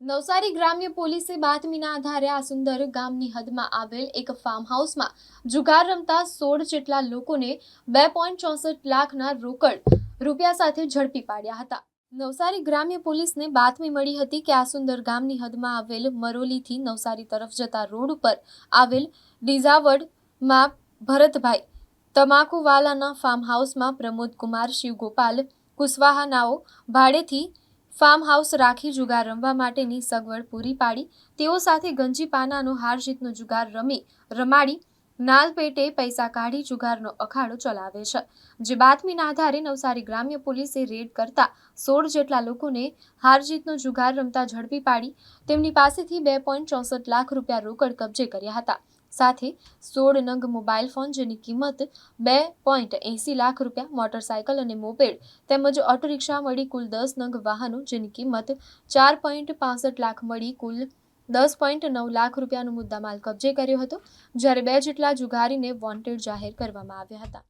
નવસારી ગ્રામ્ય પોલીસે બાતમીના આધારે આ સુંદર ગામની હદમાં આવેલ એક ફાર્મ હાઉસમાં જુગાર રમતા સોળ જેટલા લોકોને બે પોઈન્ટ ચોસઠ લાખના રોકડ રૂપિયા સાથે ઝડપી પાડ્યા હતા. નવસારી ગ્રામ્ય પોલીસને બાતમી મળી હતી કે આ સુંદર ગામની હદમાં આવેલ મરોલીથી નવસારી તરફ જતા રોડ ઉપર આવેલ ડીઝાવડમાં ભરતભાઈ તમાકુવાલાના ફાર્મ હાઉસમાં પ્રમોદ કુમાર, શિવગોપાલ કુશવાહાનાઓ ભાડેથી ફાર્મ હાઉસ રાખી જુગાર રમવા માટેની સગવડ પૂરી પાડી. તેઓ સાથે ગંજી પાનાનો હાર જીતનો જુગાર રમી, રમાડી નાલ પેટે પૈસા કાઢી જુગારનો અખાડો ચલાવે છે. જે બાતમીના આધારે નવસારી ગ્રામ્ય પોલીસે રેડ કરતા સોળ જેટલા લોકોને હાર જીતનો જુગાર રમતા ઝડપી પાડી. તેમની પાસેથી બે પોઈન્ટ ચોસઠ લાખ રૂપિયા રોકડ કબજે કર્યા હતા. સાથે સોળ નંગ મોબાઈલ ફોન જેની કિંમત બે પોઈન્ટ એંસી લાખ રૂપિયા, મોટરસાયકલ અને મોપેડ તેમજ ઓટો રિક્ષા મળી કુલ દસ નંગ વાહનો જેની કિંમત ચાર પોઈન્ટ પાસઠ લાખ મળી કુલ દસ પોઈન્ટ નવ લાખ રૂપિયાનો મુદ્દામાલ કબજે કર્યો હતો, જ્યારે બે જેટલા જુગારીને વોન્ટેડ જાહેર કરવામાં આવ્યા હતા.